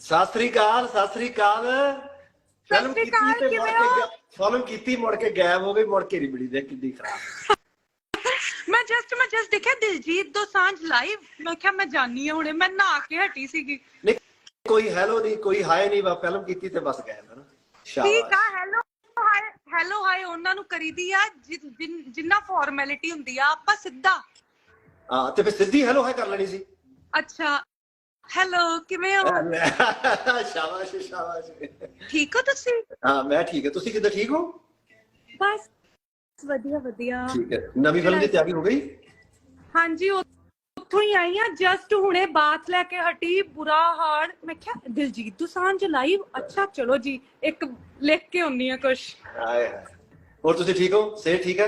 ਸਤਿ ਸ੍ਰੀ ਅਕਾਲ ਸਤਿ ਸ੍ਰੀ ਅਕਾਲ। Film ਕੀਤੀ ਤੇ ਮੁੜ ਕਿਵੇਂ ਕੇ ਹੋ? ਫਿਲਮ ਕੀਤੀ ਮੁੜ ਕੇ ਗਾਇਬ ਹੋ ਗਈ ਮੁੜ ਕੇ ਨਹੀਂ ਮਿਲੀ ਦੇਖ ਕਿੰਨੀ ਖਰਾਬ। ਮੈਂ ਜਸਟ ਮੈਂ ਜਸਟ ਦੇਖਿਆ ਦਿਲਜੀਤ ਦੋਸਾਂਝ ਲਾਈਵ ਮੈਂ ਕਿਹਾ ਮੈਂ ਜਾਣੀ ਆ ਹੁਣੇ ਮੈਂ ਨਹਾ ਕੇ ਹਟੀ ਸੀਗੀ। ਨਹੀਂ ਕੋਈ ਹੈਲੋ ਨਹੀਂ ਕੋਈ ਹਾਏ ਨਹੀਂ ਵਾ ਫਿਲਮ ਕੀਤੀ ਤੇ ਬਸ ਗਾਇਬ ਹੈ ਨਾ। ਠੀਕ ਸ਼ਾਬਾਸ਼ ਆ ਹੈਲੋ ਹਾਈ ਹੈਲੋ ਹਾਈ ਉਹਨਾਂ ਨੂੰ ਕਰੀਦੀ ਆ ਜਿ- ਜਿਨ- ਜਿੰਨਾ ਫਾਰਮੈਲਿਟੀ ਹੁੰਦੀ ਆ ਆਪਾਂ ਸਿੱਧਾ। ਹਾਂ ਤੇ ਫਿਰ ਸਿੱਧੀ ਹੈਲੋ ਹਾਏ ਕਰ ਲੈਣੀ ਸੀ। ਅੱਛਾ। ਹੈਲੋ ਕਿਵੇਂ ਹੋ? ਸ਼ਾਬਾਸ਼ ਸ਼ਾਬਾਸ਼। ਠੀਕ ਹੋ ਤੁਸੀਂ? ਹਾਂ ਮੈਂ ਠੀਕ ਹੈ। ਤੁਸੀਂ ਕਿੱਦਾਂ ਠੀਕ ਹੋ? ਬਸ ਵਧੀਆ ਵਧੀਆ। ਠੀਕ ਹੈ। ਨਵੀਂ ਫਿਲਮ ਦੀ ਤਿਆਰੀ ਹੋ ਗਈ? ਹਾਂਜੀ ਉੱਥੋਂ ਹੀ ਆਈ ਆ ਜਸਟ ਹੁਣੇ ਬਾਤ ਲੈ ਕੇ ਹਟੀ ਬੁਰਾ ਹਾਲ। ਮੈਂ ਕਿਹਾ ਦਿਲਜੀਤ ਦੋਸਾਂਝ ਲਾਈਵ ਅੱਛਾ ਚਲੋ ਜੀ ਇੱਕ ਲਿਖ ਕੇ ਆਉਣੀ ਆ ਕੁਛ। ਹਾਏ ਹਾਏ। ਹੋਰ ਤੁਸੀਂ ਠੀਕ ਹੋ? ਸਿਹਤ ਠੀਕ ਹੈ?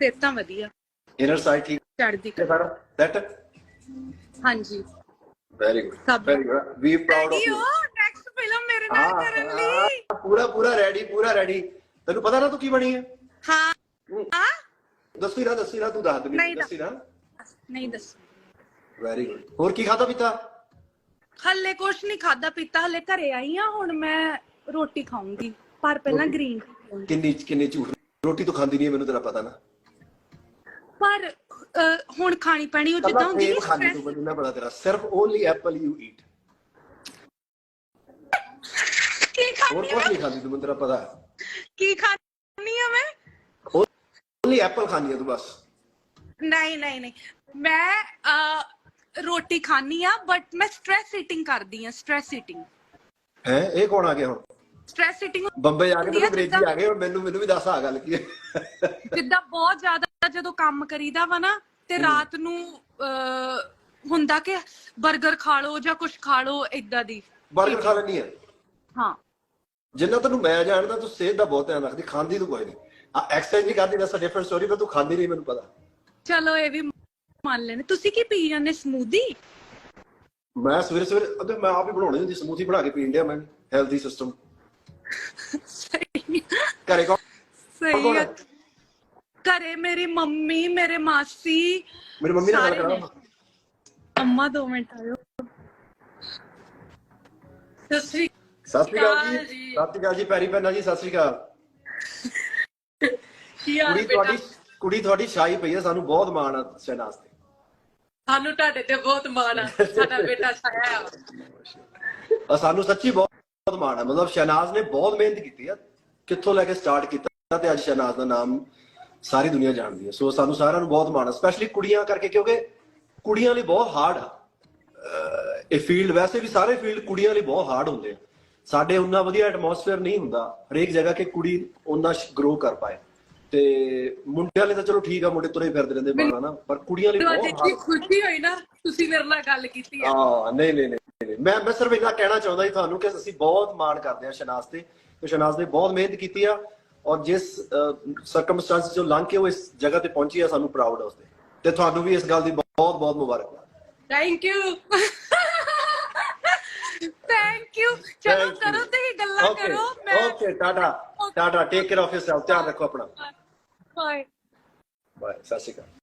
ਫਿਰ ਤਾਂ ਵਧੀਆ। ਇਨਰ ਸਾਈਡ ਠੀਕ? ਚੜਦੀ ਸਾਰਾ ਦੈਟ ਹਾਂਜੀ। Very good very good we proud of you next film ਮੇਰੇ ਨਾਲ ਕਰਨ ਲਈ। ਪੂਰਾ ਪੂਰਾ ਰੈਡੀ ਪੂਰਾ ਰੈਡੀ ਤੈਨੂੰ ਪਤਾ ਨਾ ਤੂੰ ਕੀ ਬਣੀ ਹੈ? ਹਾਂ। ਹਾਂ? ਦੱਸੀ ਨਾ ਦੱਸੀ ਨਾ ਤੂੰ ਦੱਸ ਦੇ ਨਹੀਂ ਦੱਸੀ ਨਾ। ਨਹੀਂ ਦੱਸ। ਵੈਰੀ ਗੁੱਡ ਹੋਰ ਕੀ ਖਾਦਾ ਪੀਤਾ? ਹੱਲੇ ਕੁਛ ਨਹੀਂ ਖਾਦਾ ਪੀਤਾ ਹੱਲੇ ਘਰੇ ਆਈ ਆ ਹੁਣ ਮੈਂ ਰੋਟੀ ਖਾਊਂਗੀ। ਪਰ ਪਹਿਲਾਂ? ਗ੍ਰੀਨ ਕਿੰਨੀ ਕਿੰਨੀ ਝੂਠ ਰੋਟੀ ਤੂੰ ਖਾਂਦੀ ਨਹੀਂ ਮੈਨੂੰ ਤੇਰਾ ਪਤਾ ਨਾ। ਪਰ ਅਹ, ਹੁਣ ਖਾਣੀ ਪੈਣੀ ਉਹ ਜਿੱਦਾਂ ਹੁੰਦੀ ਸੇਬ ਨੀ ਖਾਂਦੀ stress- ਤੂੰ ਮੈਨੂੰ ਨਾ ਪਤਾ ਤੇਰਾ ਸਿਰਫ ਓਨਲੀ ਐਪਲ ਯੂ ਈਟ ਕੀ ਹੋਰ ਖਾਣੀ ਕੁਝ ਆ ਨਹੀਂ ਖਾਂਦੀ ਤੂੰ ਮੈਨੂੰ ਤੇਰਾ ਪਤਾ ਕੀ ਖਾਣੀ ਆ ਮੈਂ? ਓਨਲੀ ਐਪਲ ਖਾਂਦੀ ਹੈ ਤੂੰ ਬਸ। ਨਹੀਂ ਨਹੀਂ ਨਹੀਂ। ਮੈਂ ਅਹ, ਰੋਟੀ ਖਾਣੀ ਆ ਬਟ ਮੈਂ ਸਟ੍ਰੈਸ ਈਟਿੰਗ ਕਰਦੀ ਆ ਸਟ੍ਰੈਸ ਈਟਿੰਗ ਹੈ ਇਹ ਕੌਣ ਆ ਗਿਆ ਹੁਣ? ਸਟ੍ਰੈਸ ਈਟਿੰਗ ਬੰਬੇ ਜਾ ਕੇ ਆ ਅੰਗਰੇਜ਼ੀ ਆ ਗਏ ਹੁਣ ਮੈਨੂੰ ਮੈਨੂੰ ਵੀ ਦੱਸ ਆ ਗੱਲ ਕੀ ਹੈ। ਜਿੱਦਾਂ ਬਹੁਤ ਜ਼ਿਆਦਾ ਜਦੋਂ ਕੰਮ ਕਰੀਦਾ ਵਾ ਨਾ ਤੇ ਰਾਤ ਨੂੰ ਹੁੰਦਾ ਕਿ 버ਗਰ ਖਾ ਲਓ ਜਾਂ ਕੁਝ ਖਾ ਲਓ ਇਦਾਂ ਦੀ। 버ਗਰ ਖਾ ਲੈਣੀ ਹੈ ਹਾਂ। ਜਿੰਨਾ ਤੈਨੂੰ ਮੈਂ ਜਾਣਦਾ ਤੂੰ ਸਿਹਤ ਦਾ ਬਹੁਤ ਧਿਆਨ ਰੱਖਦੀ ਖਾਂਦੀ ਤੂੰ ਕੋਈ ਨਹੀਂ ਆ ਐਕਸਰਸਾਈਜ਼ ਨਹੀਂ ਕਰਦੀ ਦੱਸ ਡਿਫਰੈਂਟ ਸਟੋਰੀ ਪਰ ਤੂੰ ਖਾਂਦੀ ਨਹੀਂ ਮੈਨੂੰ ਪਤਾ। ਚਲੋ ਇਹ ਵੀ ਮੰਨ ਲੈਣੇ ਤੁਸੀਂ ਕੀ ਪੀ ਜਾਂਦੇ ਸਮੂਦੀ ਮੈਂ ਸਵੇਰੇ ਸਵੇਰੇ ਅਬੇ ਮੈਂ ਆਪ ਹੀ ਬਣਾਉਣੀ ਹੁੰਦੀ ਸਮੂਥੀ ਬਣਾ ਕੇ ਪੀਣ ਡਿਆ ਮੈਂ ਹੈਲਦੀ ਸਿਸਟਮ ਸਹੀ ਘਰੇ ਕੌਣ? ਸਹੀ ਕੌਣ ਆ। ਹੈ? ਘਰੇ ਮੇਰੀ ਮੰਮੀ ਮੇਰੇ ਮਾਸੀ ਮੇਰੀ ਮੰਮੀ ਨਾਲ ਗੱਲ ਸਾਰੇ। ਅੰਮਾ ਦੋ ਮਿੰਟ ਆਇਓ। ਸਤਿ ਸ੍ਰੀ ਸਤਿ ਸ਼੍ਰੀ ਅਕਾਲ ਜੀ। ਸਤਿ ਸ਼੍ਰੀ ਅਕਾਲ ਜੀ ਪੈਰੀ ਪੈਨਾ ਜੀ ਸਤਿ ਸ਼੍ਰੀ ਅਕਾਲ। ਕੀ ਹਾਲ ਕੁੜੀ ਬੇਟਾ? ਤੁਹਾਡੀ ਕੁੜੀ ਤੁਹਾਡੀ ਸ਼ਾਈ ਪਈ ਹੈ ਸਾਨੂੰ ਬਹੁਤ ਮਾਣ ਆ ਸ਼ਹਿਨਾਜ਼ ਤੇ ਸਾਨੂੰ ਤੁਹਾਡੇ ਤੇ ਬਹੁਤ ਮਾਣ ਆ। ਸਾਡਾ ਬੇਟਾ ਛਾਇਆ ਆ। ਆ ਸਾਨੂੰ ਸੱਚੀ ਬਹੁਤ ਬਹੁਤ ਮਾਣ ਆ ਮਤਲਬ ਸ਼ਹਿਨਾਜ਼ ਨੇ ਬਹੁਤ ਮਿਹਨਤ ਕੀਤੀ ਆ। ਕਿੱਥੋਂ ਲੈ ਕੇ ਸਟਾਰਟ ਕੀਤਾ ਤੇ ਅੱਜ ਸ਼ਹਿਨਾਜ਼ ਦਾ ਨਾਮ ਸਾਰੀ ਦੁਨੀਆ ਜਾਣਦੀ ਹੈ। ਸੋ ਸਾਨੂੰ ਸਾਰਿਆਂ ਨੂੰ ਬਹੁਤ ਮਾਣ ਆ ਸਪੈਸ਼ਲੀ ਕੁੜੀਆਂ ਕਰਕੇ ਕਿਉਂਕਿ ਕੁੜੀਆਂ ਲਈ ਬਹੁਤ ਹਾਰਡ ਆ। ਇਹ ਫੀਲਡ ਵੈਸੇ ਵੀ ਸਾਰੇ ਫੀਲਡ ਕੁੜੀਆਂ ਲਈ ਬਹੁਤ ਹਾਰਡ ਹੁੰਦੇ ਆ। ਸਾਡੇ ਉਨਾ ਵਧੀਆ ਐਟਮੋਸਫੇਅਰ ਨਹੀਂ ਹੁੰਦਾ। ਹਰੇਕ ਜਗ੍ਹਾ ਕਿ ਕੁੜੀ ਉਨਾ ਗਰੋ ਕਰ ਪਾਏ। ਤੇ ਮੁੰਡਿਆਂ ਲਈ ਤਾਂ ਚਲੋ ਠੀਕ ਆ ਮੁੰਡੇ ਤੁਰੇ ਫਿਰਦੇ ਰਹਿੰਦੇ ਬਾਹਰ ਨਾ। ਪਰ ਕੁੜੀਆਂ ਲਈ ਬਹੁਤ ਖੁਸ਼ੀ ਹੋਈ ਨਾ ਤੁਸੀਂ ਮੇਰੇ ਨਾਲ ਗੱਲ ਕੀਤੀ ਆ। ਹਾਂ ਨਹੀਂ ਨਹੀਂ। ਮੈਂ ਮੈਂ ਸਿਰਫ ਇੰਨਾ ਕਹਿਣਾ ਚਾਹੁੰਦਾ ਸੀ ਤੁਹਾਨੂੰ ਕਿ ਅਸੀਂ ਬਹੁਤ ਮਾਣ ਕਰਦੇ ਹਾਂ ਸ਼ਨਾਜ਼ ਤੇ। ਕਿ ਸ਼ਨਾਜ਼ ਨੇ ਬਹੁਤ ਮਿਹਨਤ ਕੀਤੀ ਆ ਔਰ ਜਿਸ ਸਰਕਮਸਟੈਂਸ ਚੋਂ ਲੰਘ ਕੇ ਉਹ ਇਸ ਜਗ੍ਹਾ ਤੇ ਪਹੁੰਚੀ ਆ ਸਾਨੂੰ ਪ੍ਰਾਊਡ ਆ ਉਸਤੇ ਤੇ। ਤੁਹਾਨੂੰ ਵੀ ਇਸ ਗੱਲ ਦੀ ਬਹੁਤ ਬਹੁਤ ਮੁਬਾਰਕਬਾਦ ਥੈਂਕ ਯੂ ਥੈਂਕ ਯੂ ਚਲੋ. ਕਰੋ ਤੇ ਹੀ ਗੱਲਾਂ ਕਰੋ। ਮੈਂ okay tata tata take care of yourself ਧਿਆਨ ਰੱਖੋ ਆਪਣਾ। ਬਾਏ ਬਾਏ ਸਤਿ ਸ਼੍ਰੀ ਅਕਾਲ।